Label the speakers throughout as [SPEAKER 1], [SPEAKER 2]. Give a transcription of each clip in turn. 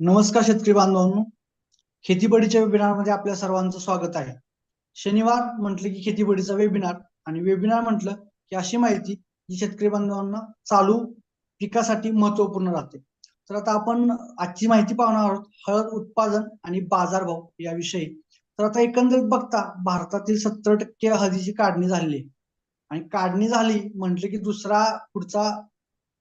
[SPEAKER 1] नमस्कार शेतकरी बांधवांनो. खेतीबडीच्या वेबिनारमध्ये आपल्या सर्वांचं स्वागत आहे. शनिवार म्हटलं की खेतीबडीचा वेबिनार आणि वेबिनार म्हटलं की अशी माहिती जी शेतकरी बांधवांना चालू पिकासाठी महत्त्वपूर्ण राहते. तर आता आपण आजची माहिती पाहणार आहोत हळद उत्पादन आणि बाजारभाव याविषयी. तर आता एकंदरीत बघता भारतातील सत्तर टक्के हळदीची काढणी झालेली आहे. आणि काढणी झाली म्हटलं की दुसरा पुढचा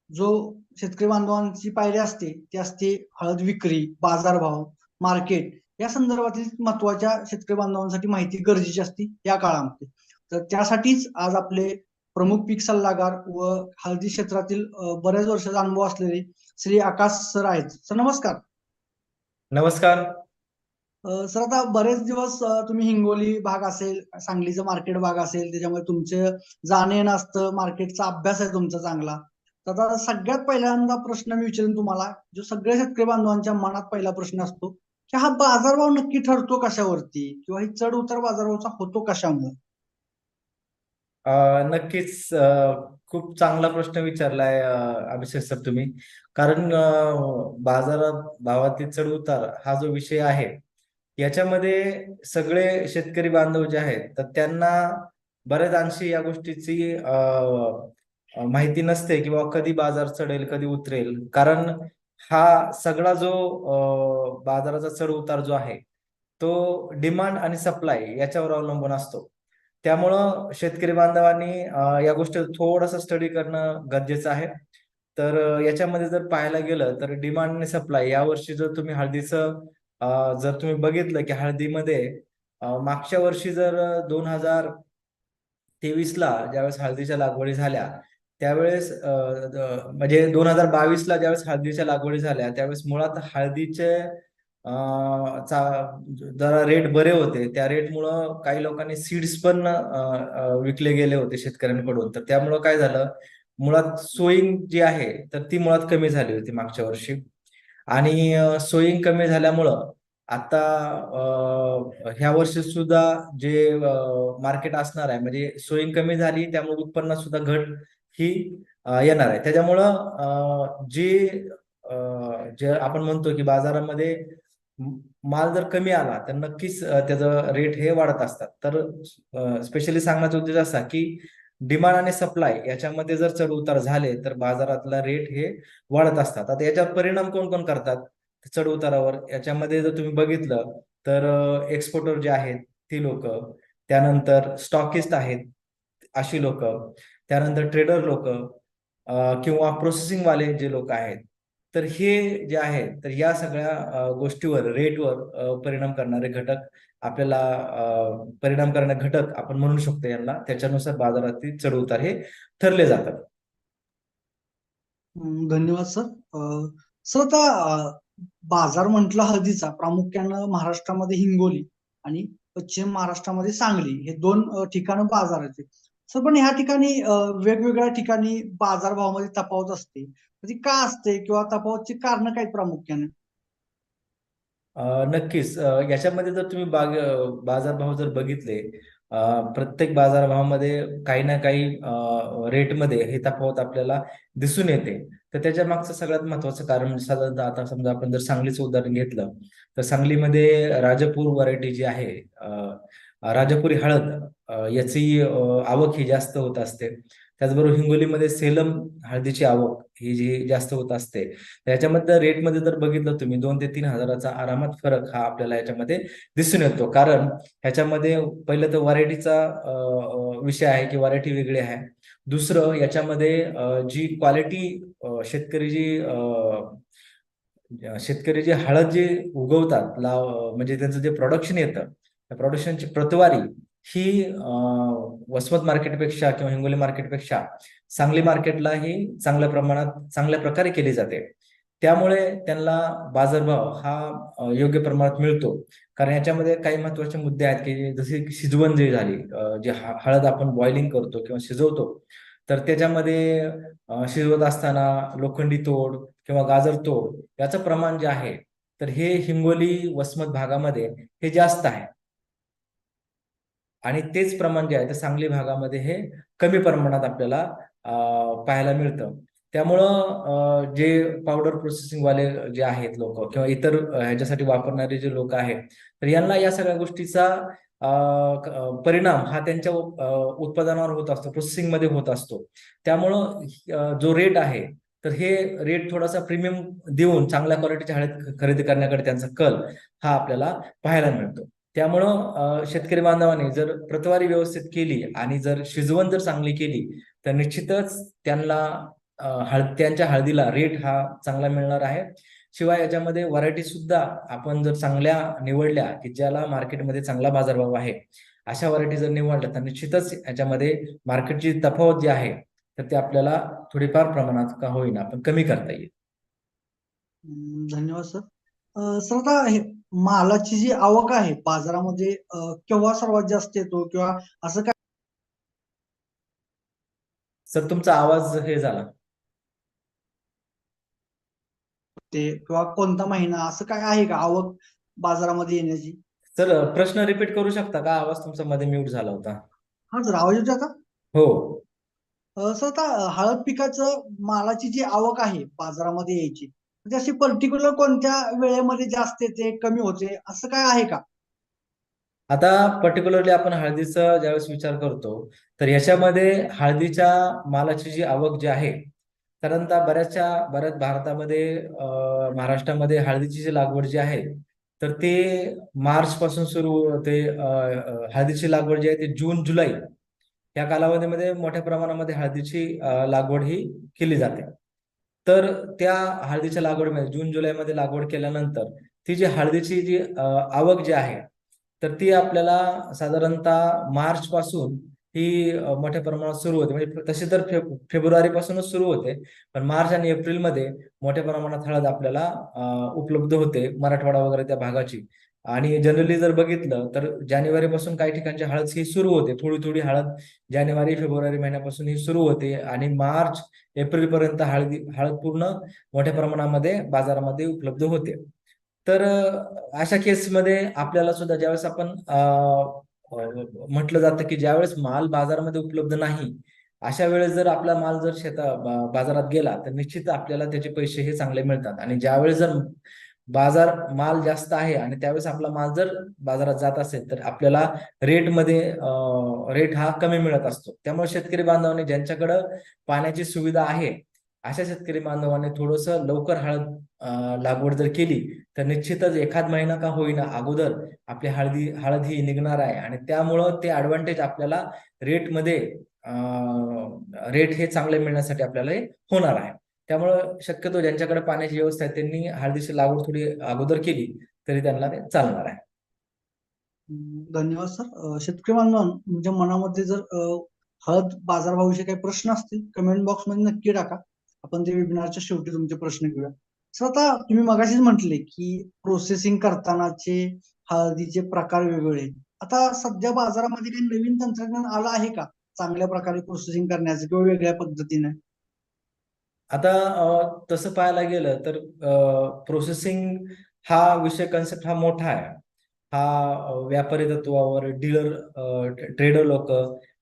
[SPEAKER 1] जो शेतकरी बांधवांची पायरी असते ती असते हळद विक्री बाजारभाव मार्केट. या संदर्भातील महत्त्वाच्या शेतकरी बांधवांसाठी माहिती गरजेची असते या काळामध्ये. तर त्यासाठीच आज आपले प्रमुख पीक सल्लागार व हळदी क्षेत्रातील बऱ्याच वर्षाचा अनुभव असलेले श्री आकाश सर आहेत. सर नमस्कार.
[SPEAKER 2] नमस्कार.
[SPEAKER 1] सर आता बरेच दिवस तुम्ही हिंगोली भाग असेल सांगलीचं मार्केट भाग असेल त्याच्यामुळे तुमचे जाणे येणं असतं मार्केटचा अभ्यास आहे तुमचा चांगला. तर आता सगळ्यात पहिल्यांदा प्रश्न मी विचारेन तुम्हाला जो सगळ्या शेतकरी बांधवांच्या मनात पहिला प्रश्न असतो की हा बाजारभाव नक्की ठरतो कशावरती? किंवा ही चढ उतार बाजारभावचा होतो कशामुळे?
[SPEAKER 2] नक्कीच खूप चांगला प्रश्न विचारलाय अभिषेक सर तुम्ही. कारण बाजारात भावातील चढ उतार हा जो विषय आहे याच्यामध्ये सगळे शेतकरी बांधव जे आहेत तर त्यांना बऱ्याच अंशी या गोष्टीची माहिती नसते किंवा कधी बाजार चढेल कधी उतरेल. कारण हा सगळा जो बाजाराचा चढ उतार जो आहे तो डिमांड आणि सप्लाय याच्यावर अवलंबून असतो. त्यामुळं शेतकरी बांधवांनी या गोष्टी थोडस स्टडी करणं गरजेचं आहे. तर याच्यामध्ये जर पाहायला गेलं तर डिमांड आणि सप्लाय या वर्षी जर तुम्ही हळदीचं जर तुम्ही बघितलं की हळदीमध्ये मागच्या वर्षी जर दोन हजार तेवीसला ज्यावेळेस हळदीच्या लागवडी झाल्या त्यावेळेस म्हणजे दोन हजार बावीस ला ज्यावेळेस हळदीच्या लागवडी झाल्या त्यावेळेस मुळात हळदीचे जरा रेट बरे होते. त्या रेटमुळं काही लोकांनी सीड्स पण विकले गेले होते शेतकऱ्यांकडून. तर त्यामुळं काय झालं मुळात सोईंग जी आहे तर ती मुळात कमी झाली होती मागच्या वर्षी. आणि सोईंग कमी झाल्यामुळं आता ह्या वर्षी सुद्धा जे मार्केट असणार आहे म्हणजे सोईंग कमी झाली त्यामुळे उत्पन्नात सुद्धा घट ही येणार आहे. त्याच्यामुळं जी जे आपण म्हणतो की बाजारामध्ये माल जर कमी आला तर नक्कीच त्याचं रेट हे वाढत असतात. तर स्पेशली सांगण्याचा उद्देश असा की डिमांड आणि सप्लाय याच्यामध्ये जर चढ उतार झाले तर बाजारातला रेट हे वाढत असतात. आता याच्यावर परिणाम कोण कोण करतात? चढ उतारावर. याच्यामध्ये जर तुम्ही बघितलं तर एक्सपोर्टर जे आहेत ती लोक. त्यानंतर स्टॉकिस्ट आहेत अशी लोक. त्यानंतर ट्रेडर लोक किंवा प्रोसेसिंग वाले जे लोक आहेत. तर हे जे आहे तर या सगळ्या गोष्टीवर रेटवर परिणाम करणारे घटक आपल्याला परिणाम करणारे घटक आपण म्हणू शकतो यांना. त्याच्यानुसार बाजारातील चढ उतार हे ठरले जातात.
[SPEAKER 1] धन्यवाद सर. सर आता बाजार म्हटलं हळदीचा प्रामुख्यानं महाराष्ट्रामध्ये हिंगोली आणि पश्चिम महाराष्ट्रामध्ये सांगली हे दोन ठिकाणं बाजार आहेत सर पण ह्या ठिकाणी वेगवेगळ्या ठिकाणी बाजारभावामध्ये तफावत असते. ती का असते किंवा तफावतची कारण काय प्रामुख्याने?
[SPEAKER 2] नक्कीच. याच्यामध्ये जर तुम्ही बाग बाजारभाव जर बघितले प्रत्येक बाजारभावामध्ये काही ना काही रेटमध्ये हे तफावत आपल्याला दिसून येते. तर त्याच्या मागचं सगळ्यात महत्वाचं कारण म्हणजे साधारणतः आता समजा आपण जर सांगलीचं उदाहरण घेतलं तर सांगलीमध्ये राजपूर व्हरायटी जी आहे राजापुरी हळद याची आवक ही जास्त होत असते. त्याचबरोबर हिंगोलीमध्ये सेलम हळदीची आवक ही जी जास्त होत असते याच्यामध्ये रेटमध्ये जर बघितलं तुम्ही दोन ते तीन हजाराचा आरामात फरक हा आपल्याला याच्यामध्ये दिसून येतो. कारण ह्याच्यामध्ये पहिलं तर व्हरायटीचा विषय आहे की व्हरायटी वेगळी आहे. दुसरं याच्यामध्ये जी क्वालिटी शेतकरी जी शेतकरी जे हळद जे उगवतात लाव म्हणजे त्यांचं जे प्रोडक्शन येतं त्या प्रोडक्शनची प्रतवारी ही वसमत मार्केटपेक्षा किंवा हिंगोली मार्केटपेक्षा सांगली मार्केटला ही चांगल्या प्रमाणात चांगल्या प्रकारे केली जाते. त्यामुळे त्यांना बाजारभाव हा योग्य प्रमाणात मिळतो. कारण याच्यामध्ये काही महत्त्वाचे मुद्दे आहेत की जसे शिजवण जी झाली जे हळद आपण बॉइलिंग करतो किंवा शिजवतो तर त्याच्यामध्ये शिजवत असताना लोखंडी तोड किंवा गाजर तोड याचं प्रमाण जे आहे तर हे हिंगोली वसमत भागामध्ये हे जास्त आहे. आणि तेच प्रमाण जे आहे ते सांगली भागामध्ये हे कमी प्रमाणात आपल्याला पाहायला मिळतं. त्यामुळं जे पावडर प्रोसेसिंग वाले जे आहेत लोक किंवा इतर ह्याच्यासाठी वापरणारे जे लोक आहेत तर यांना या सगळ्या गोष्टीचा परिणाम हा त्यांच्या उत्पादनावर होत असतो प्रोसेसिंगमध्ये होत असतो. त्यामुळं जो रेट आहे तर हे रेट थोडासा प्रीमियम देऊन चांगल्या क्वालिटीच्या हळद खरेदी करण्याकडे त्यांचा कल हा आपल्याला पाहायला मिळतो. त्यामुळं शेतकरी बांधवाने जर प्रतवारी व्यवस्थित केली आणि जर शिजवण जर चांगली केली तर निश्चितच त्यांना हळद त्यांच्या हळदीला रेट हा चांगला मिळणार आहे. शिवाय याच्यामध्ये व्हरायटी सुद्धा आपण जर चांगल्या निवडल्या की ज्याला मार्केटमध्ये चांगला बाजारभाव आहे अशा व्हरायटी जर निवडल्या तर निश्चितच याच्यामध्ये मार्केटची तफावत जी आहे तर ते आपल्याला थोडीफार प्रमाणात का होईना आपण कमी करता येईल.
[SPEAKER 1] धन्यवाद सर सर आता मालाची जी आवक आहे बाजारामध्ये केव्हा सर्वात जास्त येतो किंवा असं काय?
[SPEAKER 2] सर तुमचा आवाज हे झाला.
[SPEAKER 1] ते किंवा कोणता महिना असं काय आहे का आवक बाजारामध्ये येण्याची?
[SPEAKER 2] सर प्रश्न रिपीट करू शकता का? आवाज तुमचा मध्ये म्यूट झाला होता.
[SPEAKER 1] हा सर आवाज येतो आता?
[SPEAKER 2] हो.
[SPEAKER 1] सर आता हळद पिकाचं मालाची जी आवक आहे बाजारामध्ये यायची म्हणजे अशी पर्टिक्युलर कोणत्या वेळेमध्ये जास्त येते कमी होते असं काय आहे का?
[SPEAKER 2] आता पर्टिक्युलरली आपण हळदीचा ज्यावेळेस विचार करतो तर याच्यामध्ये हळदीच्या मालाची जी आवक जी आहे साधारणतः बऱ्याचशा बऱ्याच भारतामध्ये महाराष्ट्रामध्ये हळदीची जी लागवड जी आहे तर ते मार्च पासून सुरू होते हळदीची लागवड जी आहे ती जून जुलै या कालावधीमध्ये मोठ्या प्रमाणामध्ये हळदीची लागवड ही केली जाते. तर त्या हळदीच्या लागवडीमध्ये जून जुलैमध्ये लागवड केल्यानंतर ती जी हळदीची जी आवक जी आहे तर ती आपल्याला साधारणतः मार्च पासून ही मोठ्या प्रमाणात सुरू होते. म्हणजे तशी तर फेब फेब्रुवारी पासूनच सुरू होते पण मार्च आणि एप्रिलमध्ये मोठ्या प्रमाणात हळद आपल्याला उपलब्ध होते मराठवाडा वगैरे त्या भागाची. आणि जनरली जर बघितलं तर जानेवारी पासून काही ठिकाणची हळद ही सुरू होते. थोडी थोडी हळद जानेवारी फेब्रुवारी महिन्यापासून ही सुरू होते आणि मार्च एप्रिल पर्यंत हळदी हळद पूर्ण मोठ्या प्रमाणामध्ये बाजारामध्ये उपलब्ध होते. तर अशा केसमध्ये आपल्याला सुद्धा ज्यावेळेस आपण म्हटलं जातं की ज्यावेळेस माल बाजारामध्ये उपलब्ध नाही अशा वेळेस जर आपला माल जर शेता बाजारात गेला तर निश्चित आपल्याला त्याचे पैसे हे चांगले मिळतात. आणि ज्यावेळेस जर बाजार माल जास्त आहे आणि त्यावेळेस आपला माल जर बाजारात जात असेल तर आपल्याला रेटमध्ये रेट हा कमी मिळत असतो. त्यामुळे शेतकरी बांधवांनी ज्यांच्याकडं पाण्याची सुविधा आहे अशा शेतकरी बांधवांनी थोडस लवकर हळद लागवड जर केली तर निश्चितच एखाद महिना का होईना अगोदर आपली हळदी हळद ही निघणार आहे आणि त्यामुळं ते ऍडव्हान्टेज आपल्याला रेटमध्ये रेट हे चांगले मिळण्यासाठी आपल्याला हे होणार आहे. त्यामुळं शक्यतो ज्यांच्याकडे पाण्याची व्यवस्था आहे त्यांनी हळदीची लागवड थोडी अगोदर केली तरी त्यांना ते चालणार आहे.
[SPEAKER 1] धन्यवाद सर. शेतकरी बांधवांनो म्हणजे मनामध्ये जर हळद बाजारभावाविषयी काही प्रश्न असतील कमेंट बॉक्समध्ये नक्की टाका. आपण ते वेबिनारच्या शेवटी तुमचे प्रश्न घेऊया. सर आता तुम्ही मगाशीच म्हटले की प्रोसेसिंग करतानाचे हळदीचे प्रकार वेगवेगळे आता सध्या बाजारामध्ये काही नवीन तंत्रज्ञान आलं आहे का? चांगल्या प्रकारे प्रोसेसिंग करण्याचं किंवा वेगळ्या पद्धतीने?
[SPEAKER 2] आता तसं पाहायला गेलं तर प्रोसेसिंग हा विषय कन्सेप्ट हा मोठा आहे. हा व्यापारी तत्वावर डीलर ट्रेडर लोक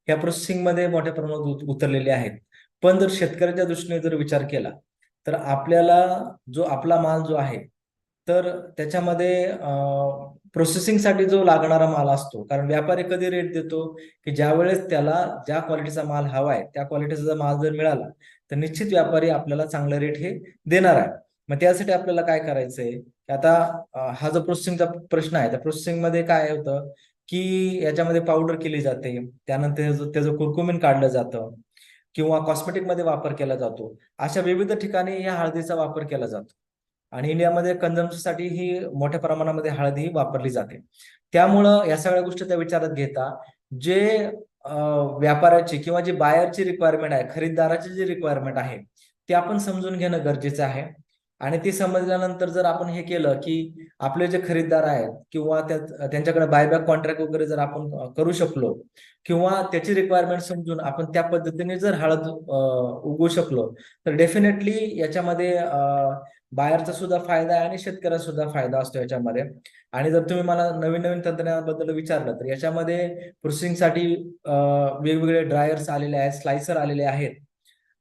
[SPEAKER 2] या प्रोसेसिंगमध्ये मोठ्या प्रमाणात उतरलेले आहेत. पण जर शेतकऱ्याच्या दृष्टीने जर विचार केला तर आपल्याला जो आपला माल जो आहे तर त्याच्यामध्ये प्रोसेसिंगसाठी जो लागणारा माल असतो. कारण व्यापारी कधी रेट देतो की ज्या वेळेस त्याला ज्या क्वालिटीचा माल हवा आहे त्या क्वालिटीचा माल जर मिळाला तर निश्चित व्यापारी आपल्याला चांगलं रेट हे देणार आहे. मग त्यासाठी आपल्याला काय करायचंय? की आता हा जो प्रोसेसिंगचा प्रश्न आहे त्या प्रोसेसिंगमध्ये काय होतं की याच्यामध्ये पावडर केली जाते त्यानंतर त्याचं कुरकुमिन काढलं जातं किंवा कॉस्मेटिकमध्ये वापर केला जातो. अशा विविध ठिकाणी या हळदीचा वापर केला जातो. आणि इंडियामध्ये कन्झम्पनसाठी ही मोठ्या प्रमाणामध्ये हळदी ही वापरली जाते. त्यामुळं या सगळ्या गोष्टी त्या विचारात घेता जे व्यापाराची व्यापाऱ्याची किंवा जी बायरची रिक्वायरमेंट आहे खरीददाराची जी रिक्वायरमेंट आहे ती आपण समजून घेणं गरजेचं आहे. आणि ती समजल्यानंतर जर आपण हे केलं की आपले जे खरीददार आहेत किंवा त्यांच्याकडे बायबॅक कॉन्ट्रॅक्ट वगैरे जर आपण करू शकलो किंवा त्याची रिक्वायरमेंट समजून आपण त्या पद्धतीने जर हळद उगवू शकलो तर डेफिनेटली याच्यामध्ये बाहेरचा सुद्धा फायदा आहे आणि शेतकऱ्याचा सुद्धा फायदा असतो याच्यामध्ये. आणि जर तुम्ही मला नवीन नवीन तंत्रज्ञानाबद्दल विचारलं तर याच्यामध्ये प्रोसेसिंगसाठी वेगवेगळे ड्रायर्स आलेले आहेत स्लायसर आलेले आहेत.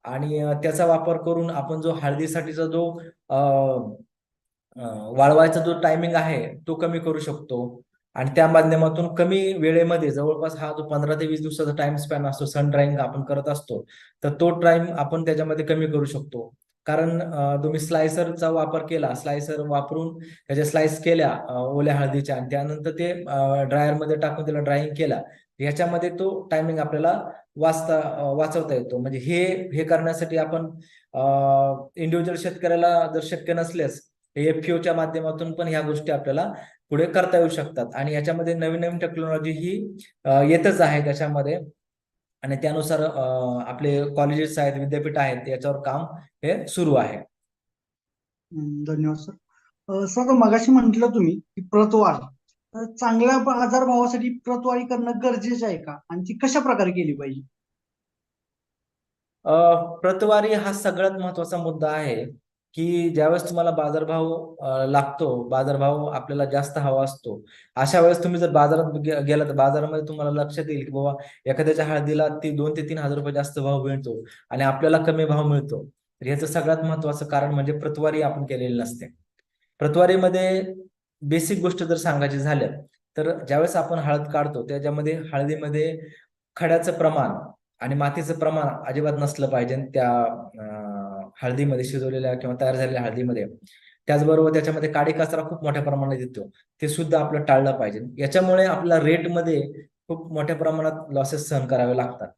[SPEAKER 2] आणि त्याचा वापर करून आपण जो हळदीसाठीचा जो वाळवायचा जो टायमिंग आहे तो कमी करू शकतो. आणि त्या माध्यमातून कमी वेळेमध्ये जवळपास हा जो पंधरा ते वीस दिवसाचा टाइम स्पॅन असतो सन ड्राईंग आपण करत असतो तर तो टाइम आपण त्याच्यामध्ये कमी करू शकतो. कारण तुम्ही स्लायसरचा वापर केला. स्लायसर वापरून त्याच्या स्लाइस केल्या ओल्या हळदीच्या आणि त्यानंतर ते ड्रायरमध्ये टाकून त्याला ड्राईंग केला ह्याच्यामध्ये तो टायमिंग आपल्याला वाचता वाचवता येतो. म्हणजे हे हे करण्यासाठी आपण इंडिव्हिज्युअल शेतकऱ्याला जर शक्य नसल्यास एफ ओच्या माध्यमातून पण ह्या गोष्टी आपल्याला पुढे करता येऊ शकतात. आणि याच्यामध्ये नवीन नवीन टेक्नॉलॉजी ही येतच आहे त्याच्यामध्ये. आणि त्यानुसार आपले कॉलेजेस आहेत विद्यापीठ आहेत याच्यावर काम हे सुरू आहे.
[SPEAKER 1] धन्यवाद सर सर मगाशी म्हटलं तुम्ही की प्रतवारी. चांगल्या बाजारभावासाठी प्रतवारी करणं गरजेचं आहे का? आणि ती कशा प्रकारे केली पाहिजे?
[SPEAKER 2] प्रतवारी हा सगळ्यात महत्त्वाचा मुद्दा आहे. की ज्यावेळेस तुम्हाला बाजारभाव लागतो बाजारभाव आपल्याला जास्त हवा असतो अशा वेळेस तुम्ही जर बाजारात गेला तर बाजारामध्ये तुम्हाला लक्षात येईल की बाबा एखाद्याच्या हळदीला ती दोन ते तीन हजार रुपये जास्त भाव मिळतो आणि आपल्याला कमी भाव मिळतो. तर ह्याचं सगळ्यात महत्वाचं कारण म्हणजे प्रतवारी आपण केलेली नसते. प्रतवारीमध्ये बेसिक गोष्ट जर सांगायची झाल्या तर ज्यावेळेस आपण हळद काढतो त्याच्यामध्ये हळदीमध्ये खड्याचं प्रमाण आणि मातीचं प्रमाण अजिबात नसलं पाहिजे त्या हळदीमध्ये शिजवलेल्या किंवा तयार झालेल्या हळदीमध्ये. त्याचबरोबर त्याच्यामध्ये काडी कचरा खूप मोठ्या प्रमाणात येतो. ते सुद्धा आपलं टाळलं पाहिजे. याच्यामुळे आपल्या रेटमध्ये खूप मोठ्या प्रमाणात लॉसेस सहन करावे लागतात.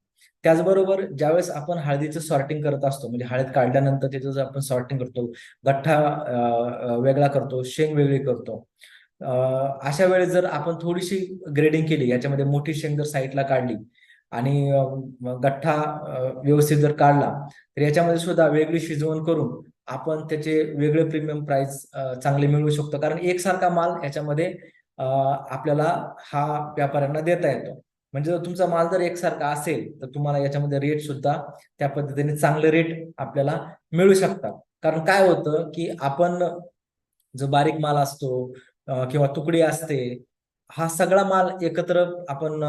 [SPEAKER 2] त्याचबरोबर ज्यावेळेस आपण हळदीचं सॉर्टिंग करत असतो म्हणजे हळद काढल्यानंतर त्याचं जर आपण सॉर्टिंग करतो गठ्ठा वेगळा करतो शेंग वेगळी करतो. अशा वेळेस जर आपण थोडीशी ग्रेडिंग केली याच्यामध्ये मोठी शेंग जर साईडला काढली आणि गठ्ठा व्यवस्थित जर काढला तर याच्यामध्ये सुद्धा वेगळी शिजवण करून आपण त्याचे वेगळे प्रीमियम प्राइस चांगले मिळवू शकतो. कारण एकसारखा माल याच्यामध्ये आपल्याला हा व्यापाऱ्यांना देता येतो. म्हणजे जर तुमचा माल जर एकसारखा असेल तर तुम्हाला याच्यामध्ये रेट सुद्धा त्या पद्धतीने चांगले रेट आपल्याला मिळू शकतात. कारण काय होतं की आपण जो बारीक माल असतो किंवा तुकडी असते हा सगळा माल एकत्र आपण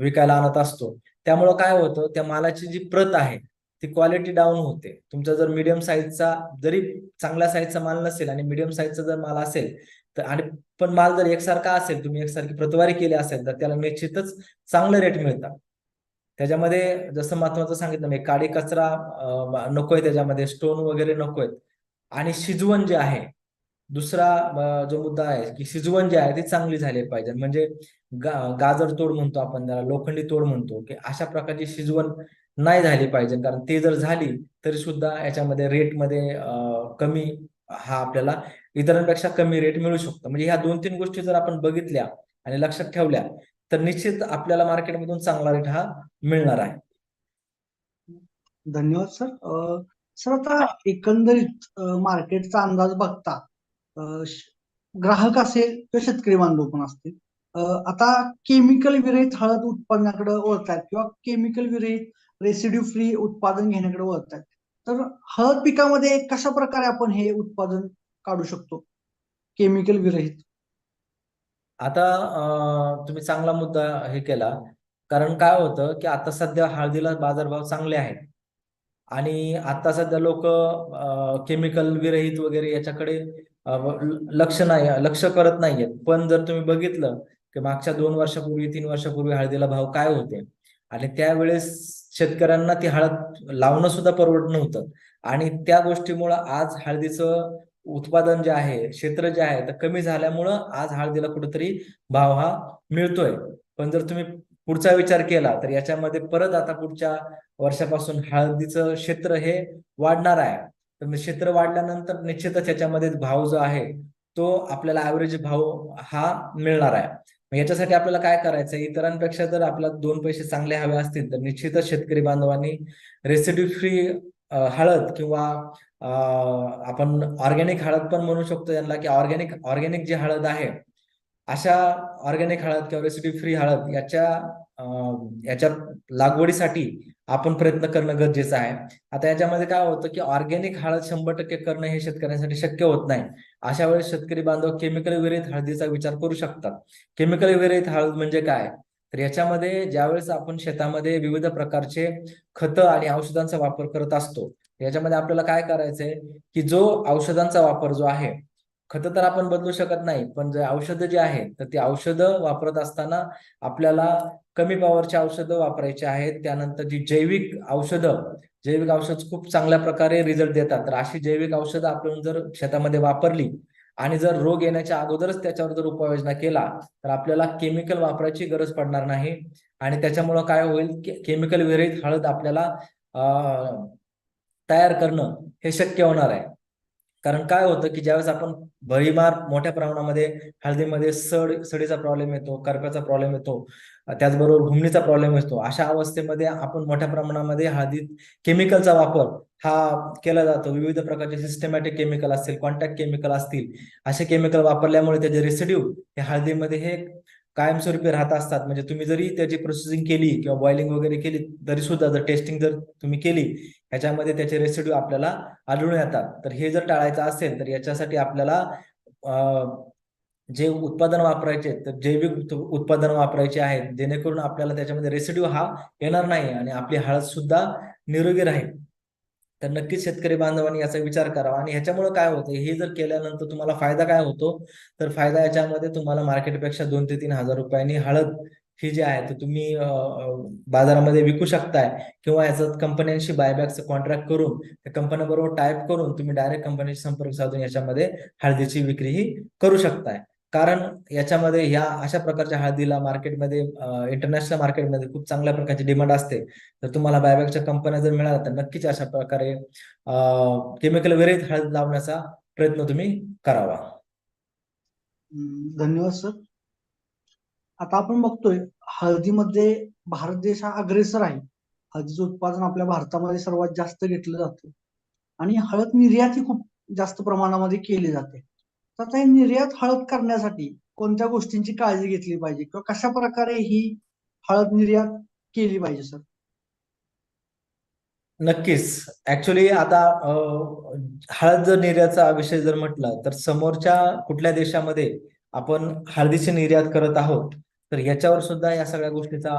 [SPEAKER 2] विकायला आणत असतो. त्यामुळं काय होतं त्या मालाची जी प्रत आहे ती क्वालिटी डाऊन होते. तुमचा जर मिडियम साईजचा जरी चांगल्या साईजचा माल नसेल आणि मिडियम साईजचा जर माल असेल तर आणि पण माल जर एकसारखा असेल तुम्ही एकसारखी प्रतवारी केली असेल तर त्याला निश्चितच चांगले रेट मिळतात. त्याच्यामध्ये जसं महत्वाचं सांगितलं मी काडी कचरा नकोय त्याच्यामध्ये स्टोन वगैरे नकोय आणि शिजवण जे आहे दुसरा जो मुद्दा आहे की शिजवण जी आहे ती चांगली झाली पाहिजे. म्हणजे गा- गाजर तोड म्हणतो आपण त्याला लोखंडी तोड म्हणतो की अशा प्रकारची शिजवण नाही झाली पाहिजे. कारण ते जर झाली तरी सुद्धा याच्यामध्ये रेटमध्ये कमी हा आपल्याला इतरांपेक्षा कमी रेट मिळू शकतो. म्हणजे ह्या दोन तीन गोष्टी जर आपण बघितल्या आणि लक्षात ठेवल्या तर निश्चित आपल्याला मार्केटमधून चांगला रेट हा मिळणार आहे.
[SPEAKER 1] धन्यवाद सर सर आता एकंदरीत मार्केटचा अंदाज बघता ग्राहक असेल किंवा शेतकरी बांधव पण असतील. आता केमिकल विरहित हळद उत्पादनाकडे वळतात किंवा केमिकल विरहित रेसिड्यू फ्री उत्पादन घेण्याकडे वळतात तर हळद पिकामध्ये कशा प्रकारे आपण हे उत्पादन काढू शकतो? केमिकल विरहित.
[SPEAKER 2] आता तुम्ही चांगला मुद्दा हे केला. कारण काय होतं की आता सध्या हळदीला बाजारभाव चांगले आहेत. आणि आता सध्या लोक केमिकल विरहित वगैरे याच्याकडे लक्ष नाही लक्ष करत नाहीयेत. पण जर तुम्ही बघितलं की मागच्या दोन वर्षापूर्वी तीन वर्षापूर्वी हळदीला भाव काय होते? आणि त्यावेळेस शेतकऱ्यांना ती हळद लावणं सुद्धा परवडत नव्हतं. आणि त्या गोष्टीमुळं आज हळदीचं उत्पादन जे आहे क्षेत्र जे आहे तर कमी झाल्यामुळं आज हळदीला कुठेतरी भाव हा मिळतोय. पण जर तुम्ही पुढचा विचार केला तर याच्यामध्ये परत आता पुढच्या वर्षापासून हळदीचं क्षेत्र हे वाढणार आहे. तर क्षेत्र वाढल्यानंतर निश्चितच याच्यामध्ये भाव जो आहे तो आपल्याला ऍव्हरेज भाव हा मिळणार आहे. मग याच्यासाठी आपल्याला काय करायचं आहे? इतरांपेक्षा जर आपल्याला दोन पैसे चांगले हवे असतील तर निश्चितच शेतकरी बांधवांनी रेसिड्यू फ्री हळद किंवा आपण ऑर्गॅनिक हळद पण म्हणू शकतो यांना की ऑर्गॅनिक ऑर्गॅनिक जी हळद आहे अशा ऑर्गॅनिक हळद किंवा रेसिड्यू फ्री हळद याच्या याच्या लागवडीसाठी आपण प्रयत्न करणं गरजेचं आहे. आता याच्यामध्ये काय होतं की ऑर्गॅनिक हळद शंभर टक्के करणं हे शेतकऱ्यांसाठी शक्य होत नाही. अशा वेळेस शेतकरी बांधव केमिकल विरहित हळदीचा विचार करू शकतात. केमिकल विरहित हळद म्हणजे काय? तर याच्यामध्ये ज्यावेळेस आपण शेतामध्ये विविध प्रकारचे खतं आणि औषधांचा वापर करत असतो याच्यामध्ये आपल्याला काय करायचंय की जो औषधांचा वापर जो आहे खत तर आपण बदलू शकत नाही पण जे औषधं जे आहे तर ती औषधं वापरत असताना आपल्याला कमी पॉवरची औषधं वापरायची आहेत. त्यानंतर जी जैविक औषधं जैविक औषध खूप चांगल्या प्रकारे रिझल्ट देतात. तर अशी जैविक औषधं आपण जर शेतामध्ये वापरली आणि जर रोग येण्याच्या अगोदरच त्याच्यावर जर उपाययोजना केला तर आपल्याला केमिकल वापरायची गरज पडणार नाही. आणि त्याच्यामुळं काय होईल केमिकल विरहित हळद आपल्याला तयार करणं हे शक्य होणार आहे. कारण काय होतं की ज्यावेळेस आपण भळीमार मोठ्या प्रमाणामध्ये हळदीमध्ये सड सडीचा प्रॉब्लेम येतो करप्याचा प्रॉब्लेम येतो त्याचबरोबर घुमणीचा प्रॉब्लेम येतो अशा अवस्थेमध्ये आपण मोठ्या प्रमाणामध्ये हळदीत केमिकलचा वापर हा केला जातो. विविध प्रकारचे सिस्टमॅटिक केमिकल असतील कॉन्टॅक्ट केमिकल असतील असे केमिकल वापरल्यामुळे त्याचे रेसिड्यू हे हळदीमध्ये हे कायमस्वरूपी राहत असतात. म्हणजे तुम्ही जरी त्याची प्रोसेसिंग केली किंवा बॉइलिंग वगैरे केली तरी सुद्धा जर टेस्टिंग जर तुम्ही केली ह्याच्यामध्ये त्याचे रेसिड्यू आपल्याला आढळून येतात. तर हे जर टाळायचं असेल तर याच्यासाठी आपल्याला जे उत्पादन वापरायचे तर जैविक उत्पादन वापरायचे आहेत जेणेकरून आपल्याला त्याच्यामध्ये रेसिड्यू हा येणार नाही आणि आपली हळद सुद्धा निरोगी राहील. तर नक्कीच शेतकरी बांधवांनी याचा विचार करावा. आणि ह्याच्यामुळे काय होतं हे जर केल्यानंतर तुम्हाला फायदा काय होतो? तर फायदा याच्यामध्ये तुम्हाला मार्केटपेक्षा दोन ते तीन हजार रुपयांनी हळद ही जी आहे तर तुम्ही बाजारामध्ये विकू शकताय. किंवा याचं कंपन्यांशी बायबॅकचं कॉन्ट्रॅक्ट करून त्या कंपन्यांबरोबर टाईप करून तुम्ही डायरेक्ट कंपनीशी संपर्क साधून याच्यामध्ये हळदीची विक्री ही करू शकताय. कारण याच्यामध्ये ह्या अशा प्रकारच्या हळदीला मार्केटमध्ये इंटरनॅशनल मार्केटमध्ये खूप चांगल्या प्रकारची डिमांड असते. तर तुम्हाला बायबॅकच्या कंपन्या जर मिळाल्या तर नक्कीच अशा प्रकारे केमिकल विरहित हळद लावण्याचा प्रयत्न तुम्ही करावा.
[SPEAKER 1] धन्यवाद सर आता आपण बघतोय हळदीमध्ये भारत देश हा अग्रेसर आहे. हळदीचं उत्पादन आपल्या भारतामध्ये सर्वात जास्त घेतलं जातं. आणि हळद निर्यात ही खूप जास्त प्रमाणामध्ये केली जाते. तर आता हे निर्यात हळद करण्यासाठी कोणत्या गोष्टींची काळजी घेतली पाहिजे? किंवा कशा प्रकारे ही हळद निर्यात केली पाहिजे सर?
[SPEAKER 2] नक्कीच. ऍक्च्युली आता हळद जर निर्यातचा विषय जर म्हटला तर समोरच्या कुठल्या देशामध्ये आपण हळदीची निर्यात करत आहोत तर ह्याच्यावर सुद्धा या सगळ्या गोष्टीचा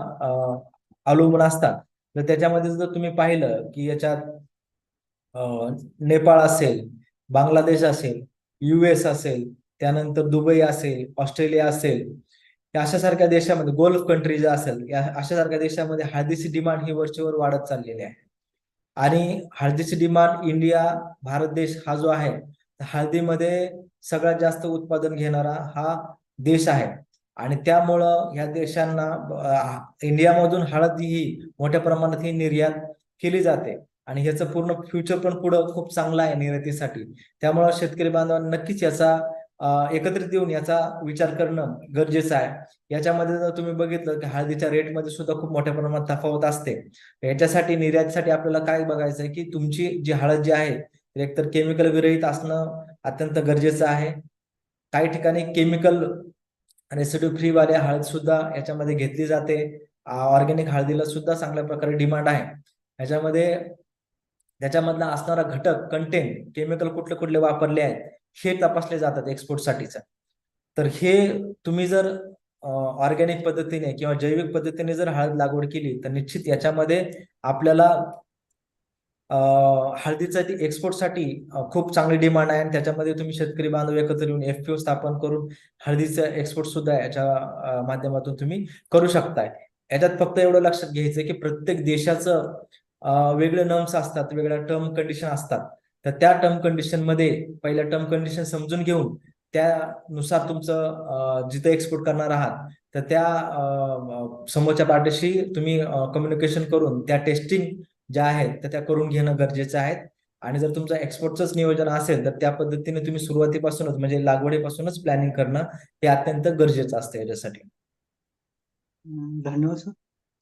[SPEAKER 2] अवलंबून असतात. तर त्याच्यामध्ये जर तुम्ही पाहिलं की याच्यात नेपाळ असेल बांगलादेश असेल युएस असेल त्यानंतर दुबई असेल ऑस्ट्रेलिया असेल या अशा सारख्या देशामध्ये गोल्फ कंट्रीज असेल या अशा सारख्या देशामध्ये हळदीची डिमांड ही वरचेवर वाढत चाललेली आहे. आणि हळदीची डिमांड इंडिया भारत देश हा जो आहे हळदीमध्ये सगळ्यात जास्त उत्पादन घेणारा हा देश आहे. आणि त्यामुळं ह्या देशांना इंडियामधून हळद ही मोठ्या प्रमाणात ही निर्यात केली जाते. आणि ह्याचं पूर्ण फ्युचर पण पुढं खूप चांगलं आहे निर्यातीसाठी. त्यामुळं शेतकरी बांधवांना नक्कीच याचा एकत्रित येऊन याचा विचार करणं गरजेचं आहे. याच्यामध्ये जर तुम्ही बघितलं की हळदीच्या रेटमध्ये सुद्धा खूप मोठ्या प्रमाणात तफावत असते. याच्यासाठी निर्यातीसाठी आपल्याला काय बघायचं आहे की तुमची जी हळद जी आहे एकतर केमिकल विरहित असणं अत्यंत गरजेचं आहे. काही ठिकाणी केमिकल रेसिड्यू फ्री वाले हळद सुद्धा याच्यामध्ये घेतली जाते. ऑर्गॅनिक हळदीला सुद्धा चांगल्या प्रकारे डिमांड आहे. याच्यामध्ये त्याच्यामधला असणारा घटक कंटेंट केमिकल कुठले कुठले वापरले आहेत हे तपासले जातात एक्सपोर्टसाठीचं तर हे तुम्ही जर ऑर्गॅनिक पद्धतीने किंवा जैविक पद्धतीने जर हळद लागवड केली तर निश्चित याच्यामध्ये आपल्याला हळदीचा हळदीसाठी एक्सपोर्टसाठी खूप चांगली डिमांड आहे. आणि त्याच्यामध्ये तुम्ही शेतकरी बांधव एकत्र येऊन एफ यू स्थापन करून हळदीचं एक्सपोर्ट सुद्धा याच्या माध्यमातून तुम्ही करू शकताय. याच्यात फक्त एवढं लक्षात घ्यायचं की प्रत्येक देशाचं वेगळे नर्म्स असतात वेगळ्या टर्म कंडिशन असतात. तर त्या टर्म कंडिशनमध्ये पहिल्या टर्म कंडिशन समजून घेऊन त्यानुसार तुमचं जिथे जिथं एक्सपोर्ट करणार आहात तर त्या समोरच्या पार्टीशी तुम्ही कम्युनिकेशन करून त्या टेस्टिंग ज्या आहेत तर त्या करून घेणं गरजेचं आहे. आणि जर तुमचं एक्सपोर्टचंच नियोजन असेल तर त्या पद्धतीने तुम्ही सुरुवातीपासूनच म्हणजे लागवडीपासूनच प्लॅनिंग करणं हे अत्यंत गरजेचं असतं याच्यासाठी.
[SPEAKER 1] धन्यवाद सर.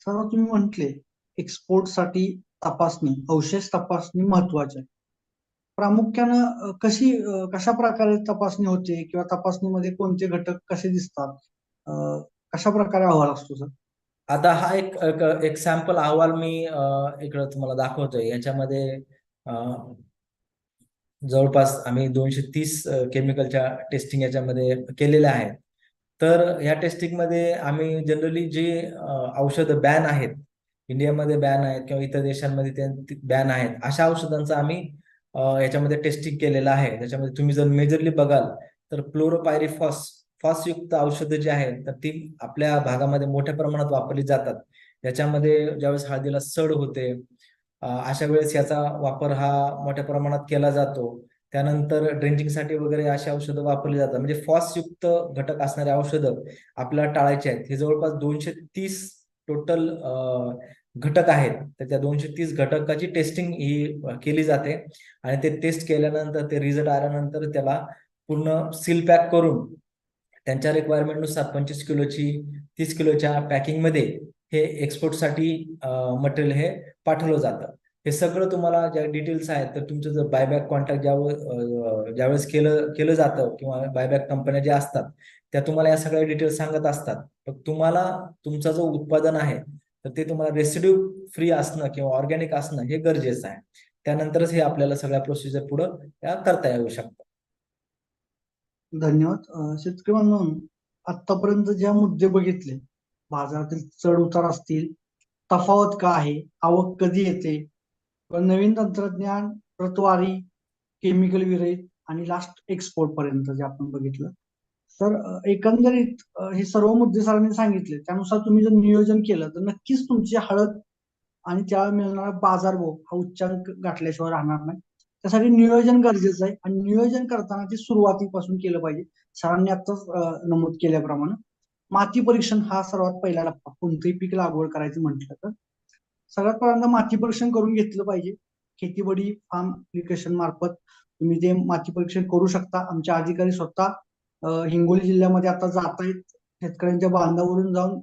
[SPEAKER 1] सर तुम्ही म्हटले एक्सपोर्टसाठी तपासणी अवशेष तपासणी महत्वाची आहे प्रामुख्यानं कशी कशा प्रकारे तपासणी होते किंवा तपासणीमध्ये कोणते घटक कसे दिसतात? कशा प्रकारे अहवाल असतो सर?
[SPEAKER 2] आता हा एक एक- सॅम्पल अहवाल मी इकडं तुम्हाला दाखवतोय. याच्यामध्ये जवळपास आम्ही दोनशे तीस केमिकलच्या टेस्टिंग याच्यामध्ये केलेल्या आहेत. तर ह्या टेस्टिंगमध्ये आम्ही जनरली जे औषध बॅन आहेत इंडियामध्ये बॅन आहेत किंवा इतर देशांमध्ये ते बॅन आहेत अशा औषधांचा आम्ही याच्यामध्ये टेस्टिंग केलेलं आहे. त्याच्यामध्ये तुम्ही जर मेजरली बघाल तर प्लोरोपायरिफॉस फॉसयुक्त औषधं जी आहेत तर ती आपल्या भागामध्ये मोठ्या प्रमाणात वापरली जातात. याच्यामध्ये ज्यावेळेस हळदीला सड होते अशा वेळेस याचा वापर हा मोठ्या प्रमाणात केला जातो. त्यानंतर ड्रिंकिंगसाठी वगैरे अशी औषधं वापरली जातात. म्हणजे फॉसयुक्त घटक असणारी औषधं आपल्याला टाळायची आहेत. हे जवळपास दोनशे तीस टोटल घटक आहेत तर त्या दोनशे तीस घटकाची टेस्टिंग ही केली जाते. आणि ते टेस्ट केल्यानंतर ते रिझल्ट आल्यानंतर त्याला पूर्ण सील पॅक करून त्यांच्या रिक्वायरमेंटनुसार पंचवीस किलोची तीस किलोच्या पॅकिंगमध्ये हे एक्सपोर्टसाठी मटेरियल हे पाठवलं जातं. हे सगळं तुम्हाला ज्या डिटेल्स आहेत तर तुमचं जर बायबॅक कॉन्टॅक्ट ज्यावेळेस ज्यावेळेस केलं केलं जातं किंवा बायबॅक कंपन्या ज्या असतात त्या तुम्हाला या सगळ्या डिटेल्स सांगत असतात. तुम्हाला तुमचं जो उत्पादन आहे तर ते तुम्हाला रेसिड्यू फ्री असणं किंवा ऑर्गॅनिक असणं हे गरजेचं आहे. त्यानंतरच हे आपल्याला सगळ्या प्रोसिजर पुढं करता येऊ शकतात
[SPEAKER 1] धन्यवाद. शेतकरी म्हणून आतापर्यंत ज्या मुद्दे बघितले बाजारातील चढ उतार असतील तफावत का आहे आवक कधी येते नवीन तंत्रज्ञान प्रतवारी केमिकल विरहित आणि लास्ट एक्सपोर्ट पर्यंत जे आपण बघितलं तर एकंदरीत हे सर्व मुद्दे सरांनी सांगितले. त्यानुसार तुम्ही जर नियोजन केलं तर नक्कीच तुमची हळद आणि त्याला मिळणारा बाजारभाव हा उच्चांक गाठल्याशिवाय राहणार नाही. त्यासाठी नियोजन गरजेचं आहे आणि नियोजन करताना ते सुरुवातीपासून केलं पाहिजे. सरांनी आताच नमूद केल्याप्रमाणे. माती परीक्षण हा सर्वात पहिला टप्पा. कोणतंही पीक लागवड करायचं म्हटलं तर. सगळ्यात पहिल्यांदा माती परीक्षण करून घेतलं पाहिजे. खेतीबडी फार्म अप्लिकेशन मार्फत तुम्ही ते माती परीक्षण करू शकता. आमचे अधिकारी स्वतः हिंगोली जिल्ह्यामध्ये आता जात आहेत शेतकऱ्यांच्या बांधावरून जाऊन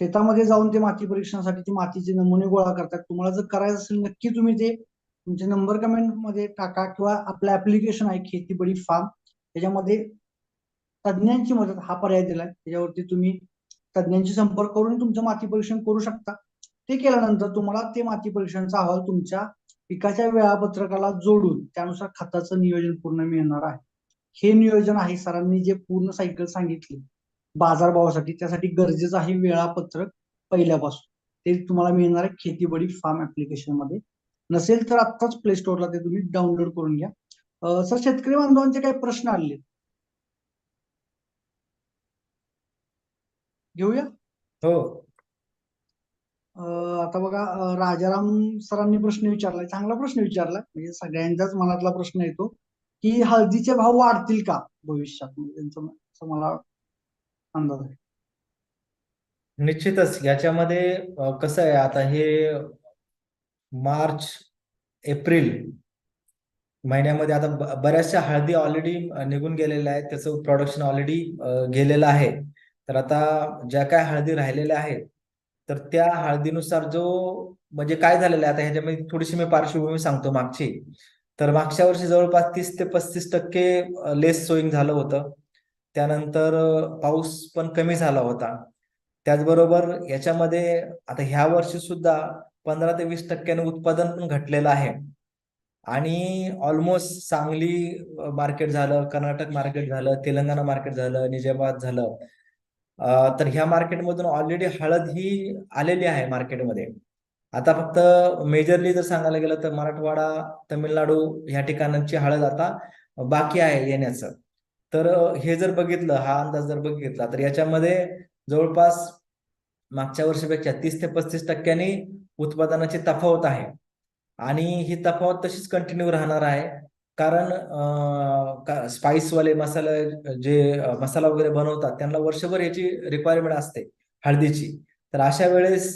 [SPEAKER 1] शेतामध्ये जाऊन ते माती परीक्षणासाठी ते मातीचे नमुने गोळा करतात. तुम्हाला जर करायचं असेल नक्की तुम्ही ते तुमचे नंबर कमेंटमध्ये टाका किंवा आपलं ऍप्लिकेशन आहे खेतीबडी फार्म त्याच्यामध्ये तज्ज्ञांची मदत हा पर्याय दिलाय. त्याच्यावरती तुम्ही तज्ज्ञांशी संपर्क करून तुमचं माती परीक्षण करू शकता. ते केल्यानंतर तुम्हाला ते माती परीक्षणचा अहवाल तुमच्या पिकाच्या वेळापत्रकाला जोडून त्यानुसार खताचं नियोजन पूर्ण मिळणार आहे. हे नियोजन आहे सरांनी जे पूर्ण सायकल सांगितली. बाजारभावासाठी त्यासाठी गरजेचं आहे वेळापत्रक पहिल्यापासून. ते तुम्हाला मिळणार आहे खेतीबडी फार्म ऍप्लिकेशनमध्ये. नसेल तर आत्ताच प्ले स्टोअरला ते तुम्ही डाउनलोड करून घ्या. सर शेतकरी बांधवांचे काही प्रश्न आले? घेऊया?
[SPEAKER 2] हो.
[SPEAKER 1] आता बघा राजाराम सरांनी प्रश्न विचारलाय. चांगला प्रश्न विचारलाय. म्हणजे सगळ्यांच्याच मनातला प्रश्न येतो. की हळदीचे भाव वाढतील का भविष्यात? म्हणजे त्यांचं मला अंदाज आहे.
[SPEAKER 2] निश्चितच. याच्यामध्ये कसं आहे आता हे मार्च एप्रिल महिन्यामध्ये आता बऱ्याचशा हळदी ऑलरेडी निघून गेलेल्या आहेत. त्याचं प्रोडक्शन ऑलरेडी गेलेलं आहे. तर आता ज्या काय हळदी राहिलेल्या आहेत तर त्या हळदीनुसार जो म्हणजे काय झालेलं आहे आता ह्याच्यामध्ये थोडीशी मी पार्श्वभूमी सांगतो मागची. तर मागच्या वर्षी जवळपास तीस ते पस्तीस टक्के लेस सोईंग झालं होतं. त्यानंतर पाऊस पण कमी झाला होता. त्याचबरोबर याच्यामध्ये आता ह्या वर्षी सुद्धा पंधरा ते वीस टक्क्याने उत्पादन पण घटलेलं आहे. आणि ऑलमोस्ट सांगली मार्केट झालं कर्नाटक मार्केट झालं तेलंगणा मार्केट झालं निजामाबाद झालं. तर ह्या मार्केटमधून ऑलरेडी हळद ही आलेली आहे मार्केटमध्ये आता फक्त मेजरली जर सांगायला गेलं तर मराठवाडा तमिळनाडू ह्या ठिकाणांची हळद आता बाकी आहे येण्याचं. तर हे जर बघितलं हा अंदाज जर बघितला तर याच्यामध्ये जवळपास मागच्या वर्षीपेक्षा तीस ते पस्तीस टक्क्यांनी उत्पादनाची तफावत आहे. आणि ही तफावत तशीच कंटिन्यू राहणार आहे. कारण स्पाइसवाले मसाले जे मसाला वगैरे बनवतात त्यांना वर्षभर याची रिक्वायरमेंट असते हळदीची. तर अशा वेळेस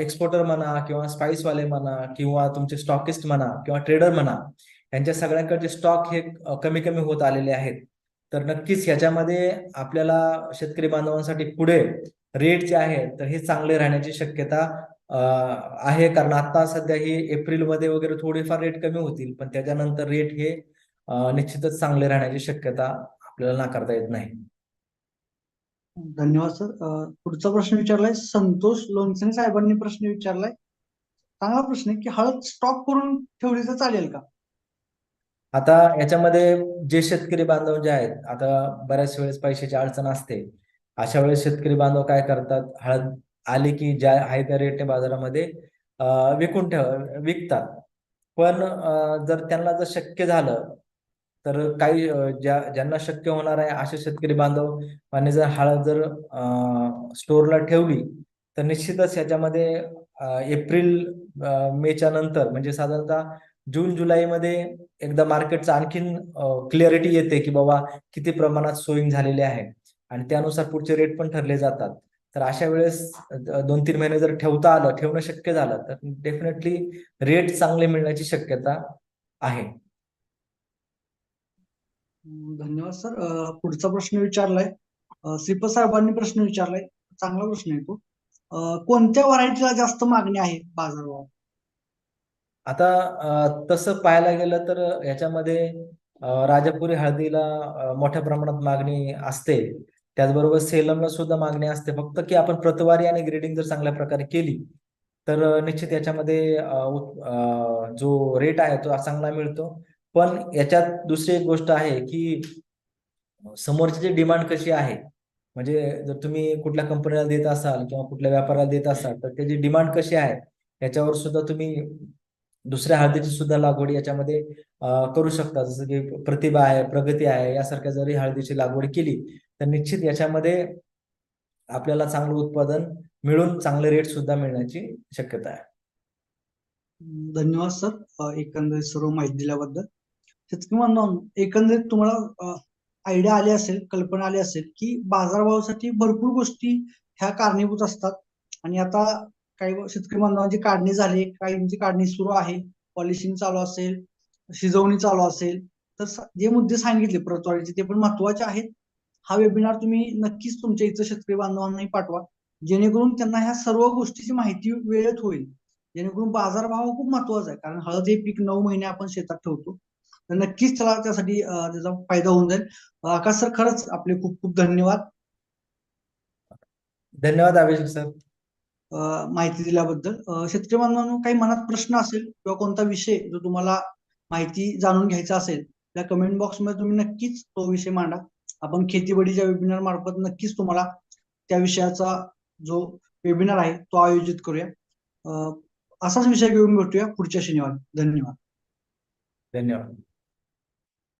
[SPEAKER 2] एक्सपोर्टर म्हणा किंवा स्पाइसवाले म्हणा किंवा तुमचे स्टॉकिस्ट म्हणा किंवा ट्रेडर म्हणा यांच्या सगळ्यांकडचे स्टॉक हे कमी कमी होत आलेले आहेत. तर नक्कीच ह्याच्यामध्ये आपल्याला शेतकरी बांधवांसाठी पुढे रेट जे आहे तर हे चांगले राहण्याची शक्यता आहे. कारण आता सध्या ही एप्रिलमध्ये वगैरे थोडेफार रेट कमी होतील पण त्याच्यानंतर रेट हे निश्चितच चांगले राहण्याची शक्यता आपल्याला नाकारता येत नाही.
[SPEAKER 1] धन्यवाद सर. पुढचा प्रश्न विचारलाय संतोष लोणसने साहेबांनी प्रश्न विचारलाय. चांगला प्रश्न आहे की हळद स्टॉक करून ठेवली तर चालेल का?
[SPEAKER 2] आता याच्यामध्ये जे शेतकरी बांधव जे आहेत आता बऱ्याच वेळेस पैशाची अडचण असते. अशा वेळेस शेतकरी बांधव काय करतात? हळद आले की ज्या आहे त्या रेटने बाजारामध्ये विकून ठेव विकतात. पण जर त्यांना जर शक्य झालं तर काही ज्या ज्यांना शक्य होणार आहे असे शेतकरी बांधव आणि जर हळद जर स्टोरला ठेवली तर निश्चितच याच्यामध्ये एप्रिल मेच्या नंतर म्हणजे साधारणतः जून जुलैमध्ये एकदा मार्केटचं आणखीन क्लिअरिटी येते की बाबा किती प्रमाणात सोईंग झालेली आहे. आणि त्यानुसार पुढचे रेट पण ठरले जातात. तर अशा वेळेस दोन तीन महिने जर ठेवता आलं ठेवणं शक्य झालं तर डेफिनेटली रेट चांगले मिळण्याची शक्यता आहे.
[SPEAKER 1] धन्यवाद सर. पुढचा प्रश्न विचारलाय. अं, श्रीपद साहेबांनी प्रश्न विचारलाय. चांगला प्रश्न आहे तो. कोणत्या व्हरायटीला जास्त मागणी आहे बाजारभाव
[SPEAKER 2] आता तसं पाहायला गेलं तर याच्यामध्ये राजापुरी हळदीला मोठ्या प्रमाणात मागणी असते. त्याचबरोबर सेलमला सुद्धा मागणी असते. फक्त की आपण प्रतवारी आणि ग्रेडिंग जर चांगल्या प्रकारे केली तर निश्चित याच्यामध्ये जो रेट आहे तो चांगला मिळतो. पण याच्यात दुसरी एक गोष्ट आहे की समोरची डिमांड कशी आहे म्हणजे जर तुम्ही कुठल्या कंपनीला देत असाल किंवा कुठल्या व्यापाराला देत असाल तर त्याची डिमांड कशी आहे याच्यावर सुद्धा तुम्ही दुसऱ्या हळदीची सुद्धा लागवड याच्यामध्ये करू शकता. जसं की प्रतिभा आहे प्रगती आहे यासारख्या जरी हळदीची लागवड केली तर निश्चित याच्यामध्ये आपल्याला चांगलं उत्पादन मिळून चांगले रेट सुद्धा मिळण्याची शक्यता आहे.
[SPEAKER 1] धन्यवाद सर. एकंदरीत सर्व माहिती दिल्याबद्दल. शेतकरी नॉन एकंदरीत तुम्हाला आयडिया आली असेल कल्पना आली असेल की बाजारभावासाठी भरपूर गोष्टी ह्या कारणीभूत असतात. आणि आता काही शेतकरी बांधवांची काढणी झाली काहींची काढणी सुरू आहे पॉलिशिंग चालू असेल शिजवणी चालू असेल तर जे मुद्दे सांगितले प्रतवारीचे ते पण महत्त्वाचे आहेत. हा वेबिनार तुम्ही नक्कीच तुमच्या इथं शेतकरी बांधवांनाही पाठवा. जेणेकरून त्यांना ह्या सर्व गोष्टीची माहिती वेळेत होईल. जेणेकरून बाजारभाव खूप महत्त्वाचा आहे. कारण हळद हे पीक नऊ महिने आपण शेतात ठेवतो. नक्कीच त्याला त्यासाठी त्याचा फायदा होऊन जाईल. आकाश सर खरंच आपले खूप खूप धन्यवाद.
[SPEAKER 2] धन्यवाद अभिषेक सर.
[SPEAKER 1] माहिती दिल्याबद्दल. शेतकरी बांधवांनो काही मनात प्रश्न असेल किंवा कोणता विषय जो तुम्हाला माहिती जाणून घ्यायचा असेल त्या कमेंट बॉक्समध्ये तुम्ही नक्कीच तो विषय मांडा. आपण खेतीबडीच्या वेबिनार मार्फत नक्कीच तुम्हाला त्या विषयाचा जो वेबिनार आहे तो आयोजित करूया. असाच विषय घेऊन भेटूया पुढच्या शनिवारी. धन्यवाद.
[SPEAKER 2] धन्यवाद.